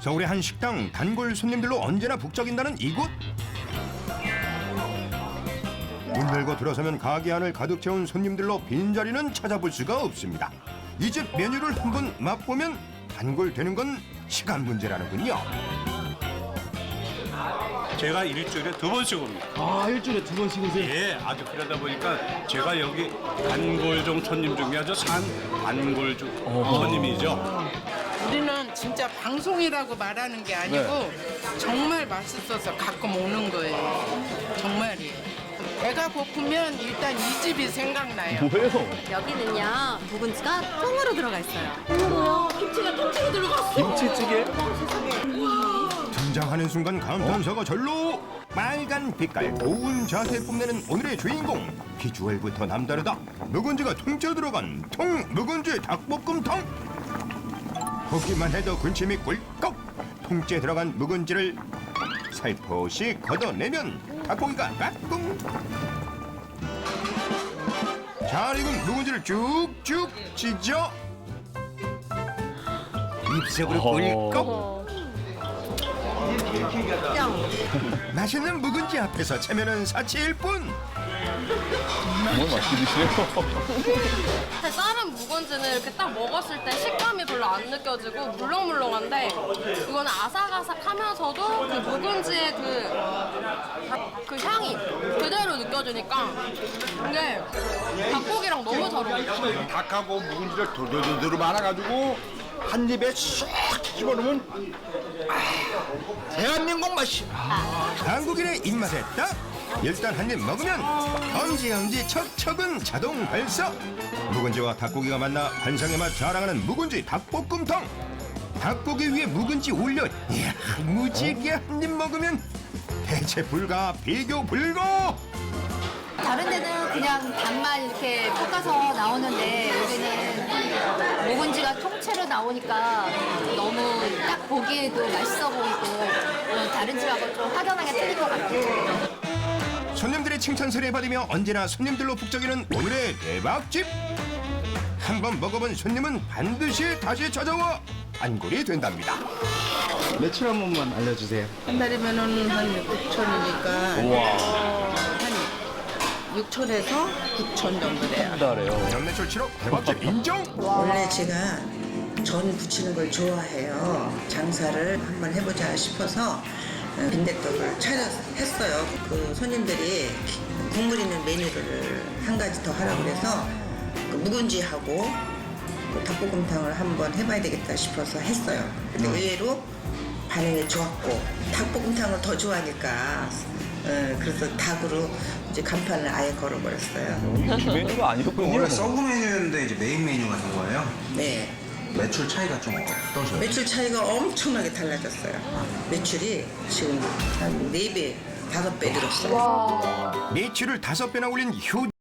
서울의 한 식당 단골 손님들로 언제나 북적인다는 이곳. 문 열고 들어서면 가게 안을 가득 채운 손님들로 빈자리는 찾아볼 수가 없습니다. 이 집 메뉴를 한번 맛보면 단골 되는 건 시간 문제라는군요. 제가 일주일에 두 번씩 옵니다. 아 일주일에 두 번씩 오세요? 예, 아주 그러다 보니까 제가 여기 단골종 손님 중에 아주 산 단골종 손님이죠. 우리는 진짜 방송이라고 말하는 게 아니고 정말 맛있어서 가끔 오는 거예요. 정말이에요. 배가 고프면 일단 이 집이 생각나요. 뭐예요? 여기는요 묵은지가 통으로 들어가 있어요. 김치가 통째로 들어갔어. 김치찌개? 등장하는 순간 감탄사가 절로 빨간 빛깔 고운 자세 뽐내는 오늘의 주인공 비주얼부터 남다르다 묵은지가 통째 들어간 통 묵은지 닭볶음탕 보기만 해도 군침이 꿀꺽. 통째 들어간 묵은지를 살포시 걷어내면 닭고기가 까꿍. 잘 익은 묵은지를 쭉쭉 찢어 입속으로 꿀꺽. 맛있는 묵은지 앞에서 체면은 사치일 뿐. 정말 맛있게 드시네요. 다른 묵은지는 이렇게 딱 먹었을 때 식감이 별로 안 느껴지고 물렁물렁한데 이거는 아삭아삭하면서도 그 묵은지의 그, 그 향이 그대로 느껴지니까 이게 닭고기랑 너무 잘 어울려요. 닭하고 묵은지를 도도도도로 말아가지고 한 입에 쏙 집어넣으면 아, 대한민국 맛이 한국인의 입맛에 딱 일단 한 입 먹으면 엄지 엄지 척척은 자동 발사. 묵은지와 닭고기가 만나 환상의 맛 자랑하는 묵은지 닭볶음탕. 닭고기 위에 묵은지 올려 이야 무지개 한 입 먹으면 대체 불가 비교 불가. 그냥 단만 이렇게 볶아서 나오는데 여기는 묵은지가 통째로 나오니까 너무 딱 보기에도 맛있어 보이고 어, 다른 집하고 좀 확연하게 틀린 것 같아요. 손님들의 칭찬 소리에 받으며 언제나 손님들로 북적이는 오늘의 대박집. 한번 먹어본 손님은 반드시 다시 찾아와 단골이 된답니다. 매출 한 번만 알려주세요. 한 달이면은 한 6천이니까 우와. 한 6천에서 9천 정도 돼요. 달에요. 연매출 7억 대박집 인정. 원래 제가 전 부치는 걸 좋아해요. 장사를 한번 해보자 싶어서 어, 빈대떡을 차렸어요. 그 손님들이 국물 있는 메뉴를 한 가지 더 하라고 그래서 그 묵은지하고 그 닭볶음탕을 한번 해봐야 되겠다 싶어서 했어요. 근데 의외로 반응이 좋았고 닭볶음탕을 더 좋아하니까 어, 그래서 닭으로 이제 간판을 아예 걸어버렸어요. 주메뉴가 아니었군요. 원래 서브 메뉴였는데 이제 메인 메뉴가 된 거예요. 네. 매출 차이가 좀 어떠셔요? 매출 차이가 엄청나게 달라졌어요. 매출이 지금 한 4배, 5배 늘었어요. 매출을 다섯 배나 올린 효